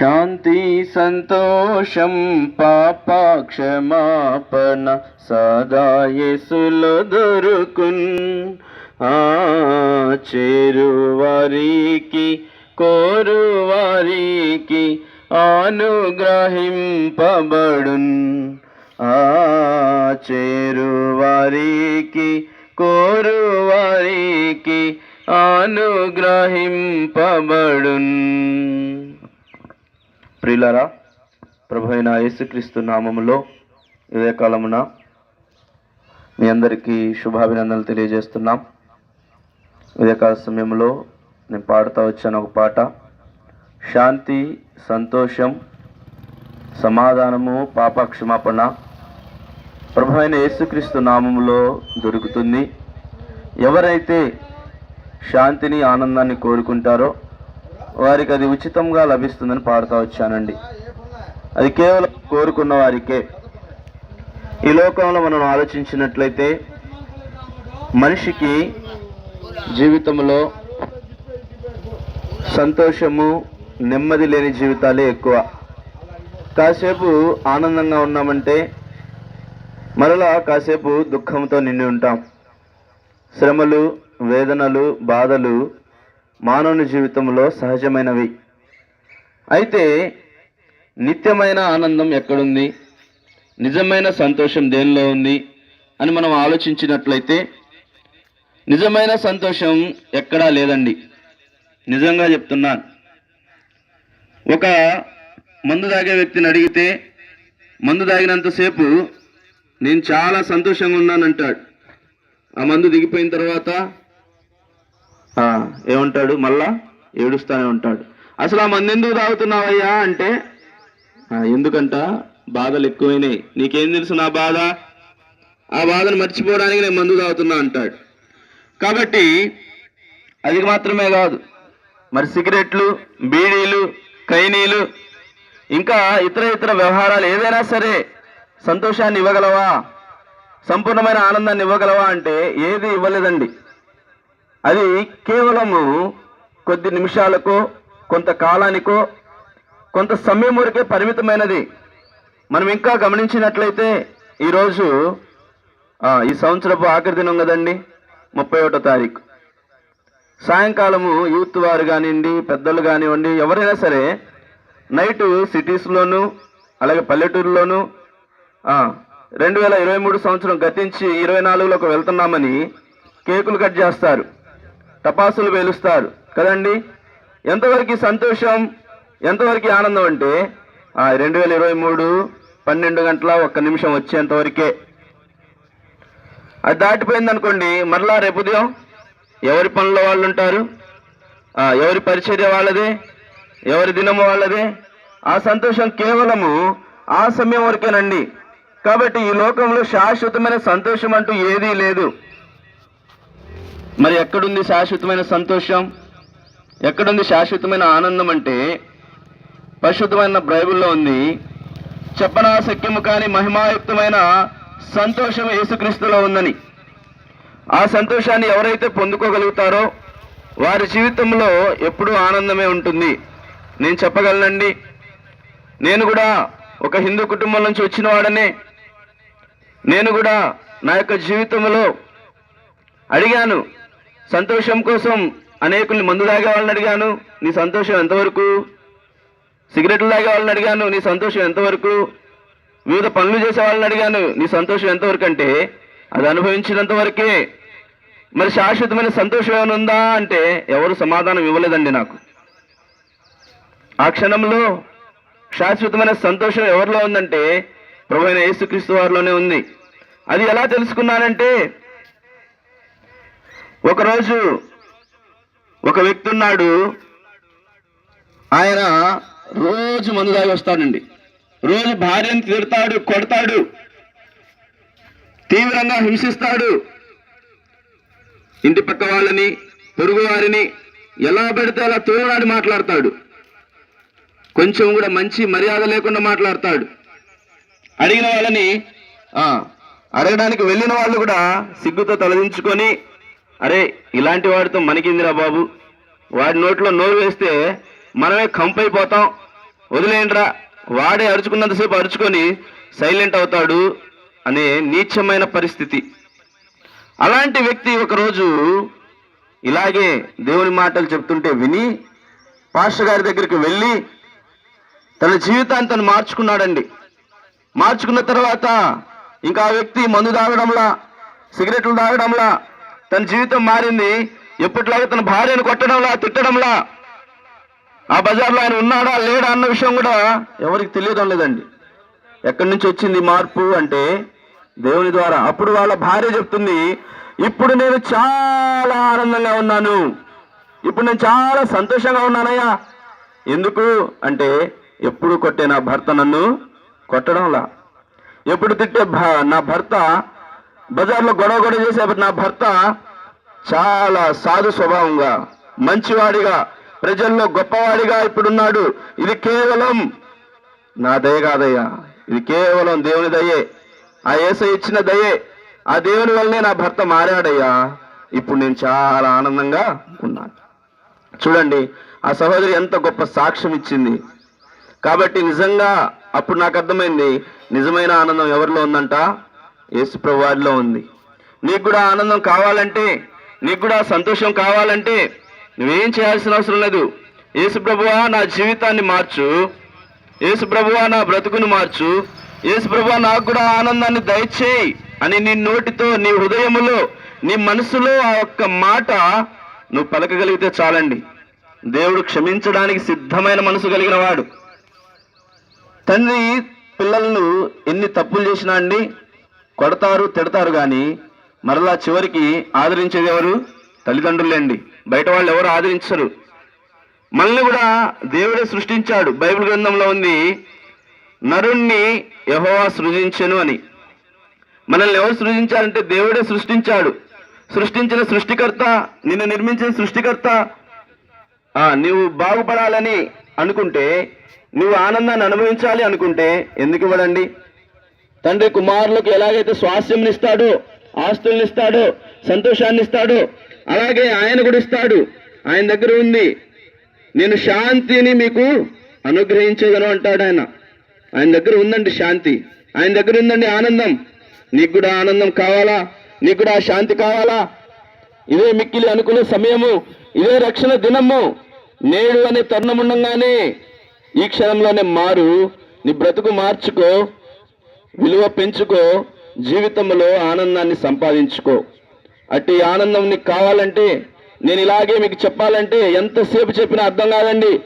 శాంతి సంతోషం పాపాక్షమాపణ సదాయసులు దొరుకున్ ఆ చేరు కోరువారికి అనుగ్రహింపబడున్ ఆ చేరు కోరువారికి అనుగ్రహింపబడున్ ప్రియులరా ప్రభు అయిన యేసుక్రీస్తు నామములో ఇదే కాలమున మీ అందరికీ శుభాభినందనలు తెలియజేస్తున్నాం. వివేకాల సమయంలో నేను పాడుతూ వచ్చాను ఒక పాట. శాంతి సంతోషం సమాధానము పాప క్షమాపణ ప్రభు అయిన యేసుక్రీస్తు నామములో దొరుకుతుంది. ఎవరైతే శాంతిని ఆనందాన్ని కోరుకుంటారో వారికి అది ఉచితంగా లభిస్తుందని పాడుతూ వచ్చానండి. అది కేవలం కోరుకున్న వారికే. ఈ లోకంలో మనం ఆలోచించినట్లయితే మనిషికి జీవితంలో సంతోషము నెమ్మది లేని జీవితాలే ఎక్కువ. కాసేపు ఆనందంగా ఉన్నామంటే మరలా కాసేపు దుఃఖంతో నిండి ఉంటాం. శ్రమలు వేదనలు బాధలు మానవుని జీవితంలో సహజమైనవి. అయితే నిత్యమైన ఆనందం ఎక్కడుంది? నిజమైన సంతోషం దేనిలో ఉంది? అని మనం ఆలోచించినట్లయితే నిజమైన సంతోషం ఎక్కడా లేదండి. నిజంగా చెప్తున్నాను. ఒక మందు తాగే వ్యక్తిని అడిగితే మందు తాగినంతసేపు నేను చాలా సంతోషంగా ఉన్నానంటాడు. ఆ మందు దిగిపోయిన తర్వాత ఏమంటాడు? మళ్ళా ఏడుస్తూనే ఉంటాడు. అసలు ఆ మంది ఎందుకు తాగుతున్నావయ్యా అంటే ఎందుకంట? బాధలు ఎక్కువైనాయి. నీకేం తెలుసు నా బాధ? ఆ బాధను మర్చిపోవడానికి నేను మందు తాగుతున్నా అంటాడు. కాబట్టి అది మాత్రమే కాదు. మరి సిగరెట్లు బీడీలు కైనీలు ఇంకా ఇతర ఇతర వ్యవహారాలు ఏదైనా సరే సంతోషాన్ని ఇవ్వగలవా? సంపూర్ణమైన ఆనందాన్ని ఇవ్వగలవా అంటే ఏది ఇవ్వలేదండి. అది కేవలము కొద్ది నిమిషాలకో కొంత కాలానికో కొంత సమయం వరకే పరిమితమైనది. మనం ఇంకా గమనించినట్లయితే ఈరోజు ఈ సంవత్సరపు ఆఖరి దినం కదండి ముప్పై ఒకటో తారీఖు. సాయంకాలము యూత్ వారు కానివ్వండి పెద్దలు కానివ్వండి ఎవరైనా సరే నైటు సిటీస్లోను అలాగే పల్లెటూరులోను రెండు వేల ఇరవై మూడు సంవత్సరం గతించి ఇరవై నాలుగులోకి వెళ్తున్నామని కేకులు కట్ చేస్తారు. టపాసులు పేలుస్తారు. కదండి? ఎంతవరకు సంతోషం ఎంతవరకు ఆనందం అంటే రెండు వేల ఇరవై మూడు పన్నెండు గంటల ఒక్క నిమిషం వచ్చేంతవరకే. అది దాటిపోయింది అనుకోండి మరలా రేపు ఉదయం ఎవరి పనుల వాళ్ళు ఉంటారు ఎవరి పరిచర్య వాళ్ళదే? ఎవరి దినము వాళ్ళదే? ఆ సంతోషం కేవలము ఆ సమయం వరకేనండి. కాబట్టి ఈ లోకంలో శాశ్వతమైన సంతోషం అంటూ ఏదీ లేదు. మరి ఎక్కడుంది శాశ్వతమైన సంతోషం? ఎక్కడుంది శాశ్వతమైన ఆనందం అంటే పరిశుద్ధమైన బైబిల్లో ఉంది చెప్పనా శక్యము కాని మహిమాయుక్తమైన సంతోషం యేసుక్రీస్తులో ఉందని. ఆ సంతోషాన్ని ఎవరైతే పొందుకోగలుగుతారో వారి జీవితంలో ఎప్పుడూ ఆనందమే ఉంటుంది. నేను చెప్పగలనండి నేను కూడా ఒక హిందూ కుటుంబం నుంచి వచ్చిన వాడనే. నేను కూడా నా యొక్క జీవితంలో అడిగాను సంతోషం కోసం అనేకుల్ని మందు తాగే వాళ్ళని అడిగాను. నీ సంతోషం ఎంతవరకు? సిగరెట్లు తాగే వాళ్ళని అడిగాను. నీ సంతోషం ఎంతవరకు? వివిధ పనులు చేసే వాళ్ళని అడిగాను. నీ సంతోషం ఎంతవరకు అంటే అది అనుభవించినంత వరకే. మరి శాశ్వతమైన సంతోషం ఏమైనా ఉందా అంటే ఎవరు సమాధానం ఇవ్వలేదండి నాకు. ఆ క్షణంలో శాశ్వతమైన సంతోషం ఎవరిలో ఉందంటే ప్రభు అయిన యేసుక్రీస్తు వారిలోనే ఉంది. అది ఎలా తెలుసుకున్నానంటే ఒకరోజు ఒక వ్యక్తి ఉన్నాడు. ఆయన రోజు మందు దాగి వస్తాడండి. రోజు భార్యను తిడతాడు కొడతాడు. తీవ్రంగా హింసిస్తాడు. ఇంటి పక్క వాళ్ళని పొరుగు వారిని ఎలా పెడితే అలా తోనాడి మాట్లాడతాడు. కొంచెం కూడా మంచి మర్యాద లేకుండా మాట్లాడతాడు. అడిగిన వాళ్ళని అడగడానికి వెళ్ళిన వాళ్ళు కూడా సిగ్గుతో తలదించుకొని అరే ఇలాంటి వాడితో మనకిందిరా బాబు? వాడి నోట్లో నోరు వేస్తే మనమే కంపైపోతాం. వదిలేయండిరా. వాడే అరుచుకున్నంతసేపు అరుచుకొని సైలెంట్ అవుతాడు అనే నీచమైన పరిస్థితి. అలాంటి వ్యక్తి ఒకరోజు ఇలాగే దేవుని మాటలు చెప్తుంటే విని పాస్టర్ గారి దగ్గరికి వెళ్ళి తన జీవితాన్ని తను మార్చుకున్నాడండి. మార్చుకున్న తర్వాత ఇంకా ఆ వ్యక్తి మందు తాగడంలా సిగరెట్లు తాగడంలా తన జీవితం మారింది. ఎప్పటిలాగా తన భార్యను కొట్టడంలా తిట్టడంలా. ఆ బజార్లో ఆయన ఉన్నాడా లేడా అన్న విషయం కూడా ఎవరికి తెలియడం లేదండి. ఎక్కడి నుంచి వచ్చింది మార్పు అంటే దేవుని ద్వారా. అప్పుడు వాళ్ళ భార్య చెప్తుంది ఇప్పుడు నేను చాలా ఆనందంగా ఉన్నాను. ఇప్పుడు నేను చాలా సంతోషంగా ఉన్నానయ్యా. ఎందుకు అంటే ఎప్పుడు కొట్టే నా భర్త నన్ను కొట్టడంలా. ఎప్పుడు తిట్టే భ- నా భర్త బజార్లో గొడవ గొడవ చేసే నా భర్త చాలా సాధు స్వభావంగా మంచివాడిగా ప్రజల్లో గొప్పవాడిగా ఇప్పుడున్నాడు. ఇది కేవలం నా దయ కాదయ్యా. ఇది కేవలం దేవుని దయే. ఆ ఏస ఇచ్చిన దయే. ఆ దేవుని వల్లనే నా భర్త మారాడయ్యా. ఇప్పుడు నేను చాలా ఆనందంగా ఉన్నాను. చూడండి ఆ సహోదరి ఎంత గొప్ప సాక్ష్యం ఇచ్చింది. కాబట్టి నిజంగా అప్పుడు నాకు అర్థమైంది నిజమైన ఆనందం ఎవరిలో ఉందంట? యేసు ఉంది. నీకు కూడా ఆనందం కావాలంటే నీకు కూడా సంతోషం కావాలంటే నువ్వేం చేయాల్సిన అవసరం లేదు. యేసు ప్రభువా నా జీవితాన్ని మార్చు. యేసు ప్రభువా నా బ్రతుకును మార్చు. యేసు ప్రభువా నాకు కూడా ఆనందాన్ని దయచేయి అని నీ నోటితో నీ హృదయములో నీ మనసులో ఆ ఒక్క మాట నువ్వు పలకగలిగితే చాలండి. దేవుడు క్షమించడానికి సిద్ధమైన మనసు కలిగిన వాడు. తండ్రి పిల్లలను ఎన్ని తప్పులు చేసినా అండి కొడతారు తిడతారు కానీ మరలా చివరికి ఆదరించేది ఎవరు? తల్లిదండ్రులేండి. బయట వాళ్ళు ఎవరు ఆదరించరు. మనల్ని కూడా దేవుడే సృష్టించాడు. బైబిల్ గ్రంథంలో ఉంది నరుణ్ణి యహోవా సృజించను అని. మనల్ని ఎవరు సృజించారంటే దేవుడే సృష్టించాడు. సృష్టించిన సృష్టికర్త నిన్ను నిర్మించిన సృష్టికర్త. నువ్వు బాగుపడాలని అనుకుంటే నువ్వు ఆనందాన్ని అనుభవించాలి అనుకుంటే ఎందుకు ఇవ్వడండి? తండ్రి కుమారులకు ఎలాగైతే స్వాస్థ్యం ఇస్తాడో ఆస్తుల్ని ఇస్తాడో సంతోషాన్ని ఇస్తాడో అలాగే ఆయన కూడా ఇస్తాడు. ఆయన దగ్గర ఉంది. నేను శాంతిని మీకు అనుగ్రహించగలను అంటాడు ఆయన. ఆయన దగ్గర ఉందండి శాంతి. ఆయన దగ్గర ఉందండి ఆనందం. నీకు కూడా ఆనందం కావాలా? నీకు కూడా ఆ శాంతి కావాలా? ఇదే మిక్కిలి అనుకునే సమయము ఇదే రక్షణ దినము. నేడు అనే తరుణం ఉండంగానే ఈ క్షణంలోనే మారు. నీ బ్రతుకు మార్చుకో. విలువ పెంచుకో జీవితంలో ఆనందాన్ని సంపాదించుకో. అట్టి ఆనందం నీకు కావాలంటే నేను ఇలాగే మీకు చెప్పాలంటే ఎంతసేపు చెప్పినా అర్థం కాదండి.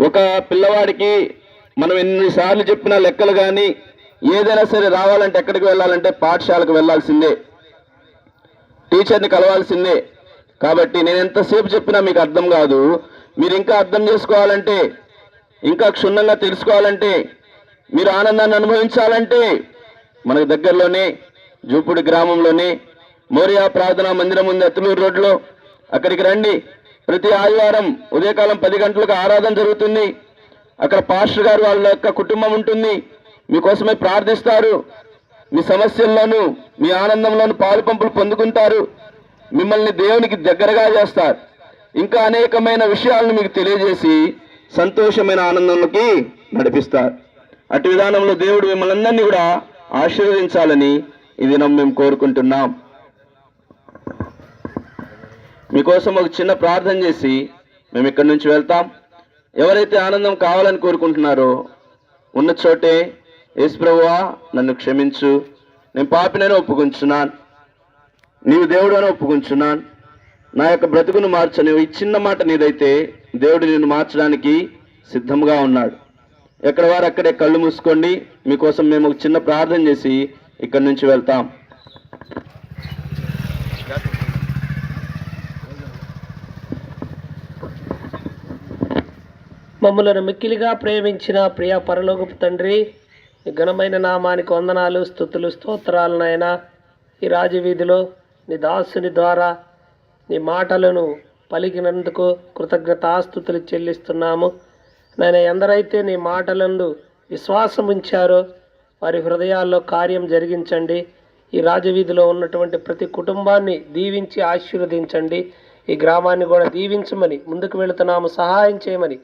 ఒక పిల్లవాడికి మనం ఎన్నిసార్లు చెప్పినా లెక్కలు కానీ ఏదైనా సరే రావాలంటే ఎక్కడికి వెళ్ళాలంటే పాఠశాలకు వెళ్ళాల్సిందే. టీచర్ని కలవాల్సిందే. కాబట్టి నేను ఎంతసేపు చెప్పినా మీకు అర్థం కాదు. మీరు ఇంకా అర్థం చేసుకోవాలంటే ఇంకా క్షుణ్ణంగా తెలుసుకోవాలంటే మీరు ఆనందాన్ని అనుభవించాలంటే మనకు దగ్గరలోనే జూపుడి గ్రామంలోనే మోరియా ప్రార్థనా మందిరం ఉంది అత్తులూరు రోడ్లో అక్కడికి రండి. ప్రతి ఆదివారం ఉదయకాలం పది గంటలకు ఆరాధన జరుగుతుంది. అక్కడ పాస్టర్ గారు వాళ్ళ యొక్క కుటుంబం ఉంటుంది. మీకోసమే ప్రార్థిస్తారు. మీ సమస్యల్లోనూ మీ ఆనందంలోనూ పాలు పంపులు పొందుకుంటారు. మిమ్మల్ని దేవునికి దగ్గరగా చేస్తారు. ఇంకా అనేకమైన విషయాలను మీకు తెలియజేసి సంతోషమైన ఆనందంలోకి నడిపిస్తారు. అటు విధానంలో దేవుడు మిమ్మల్ని అందరినీ కూడా ఆశీర్వదించాలని ఈ దినం మేము కోరుకుంటున్నాం. మీకోసం ఒక చిన్న ప్రార్థన చేసి మేము ఇక్కడి నుంచి వెళ్తాం. ఎవరైతే ఆనందం కావాలని కోరుకుంటున్నారో ఉన్న చోటే యేసు ప్రభువా నన్ను క్షమించు. నేను పాపినని ఒప్పుకుంటున్నాను నీవు దేవుడు అని ఒప్పుకుంటున్నాను నా యొక్క బ్రతుకును మార్చని ఈ చిన్న మాట నీదైతే దేవుడు నిన్ను మార్చడానికి సిద్ధంగా ఉన్నాడు. ఎక్కడ వారు అక్కడే కళ్ళు మూసుకోండి. మీకోసం మేము ఒక చిన్న ప్రార్థన చేసి ఇక్కడి నుంచి వెళ్తాం. మమ్మలను మిక్కిలిగా ప్రేమించిన ప్రియ పరలోకపు తండ్రి ఘనమైన నామానికి వందనాలు స్థుతులు స్తోత్రాలు ఈ రాజవీధిలో నీ దాసుని ద్వారా నీ మాటలను పలికినందుకు కృతజ్ఞతాస్థుతులు చెల్లిస్తున్నాము. నేను ఎందరైతే నీ మాటలందు విశ్వాసం ఉంచారో వారి హృదయాల్లో కార్యం జరిగించండి. ఈ రాజవీధిలో ఉన్నటువంటి ప్రతి కుటుంబాన్ని దీవించి ఆశీర్వదించండి. ఈ గ్రామాన్ని కూడా దీవించమని ముందుకు వెళుతున్నాము సహాయం చేయమని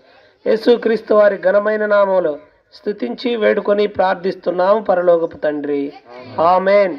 యేసుక్రీస్తు వారి ఘనమైన నామంలో స్థుతించి వేడుకొని ప్రార్థిస్తున్నాము పరలోకపు తండ్రి. ఆమెన్.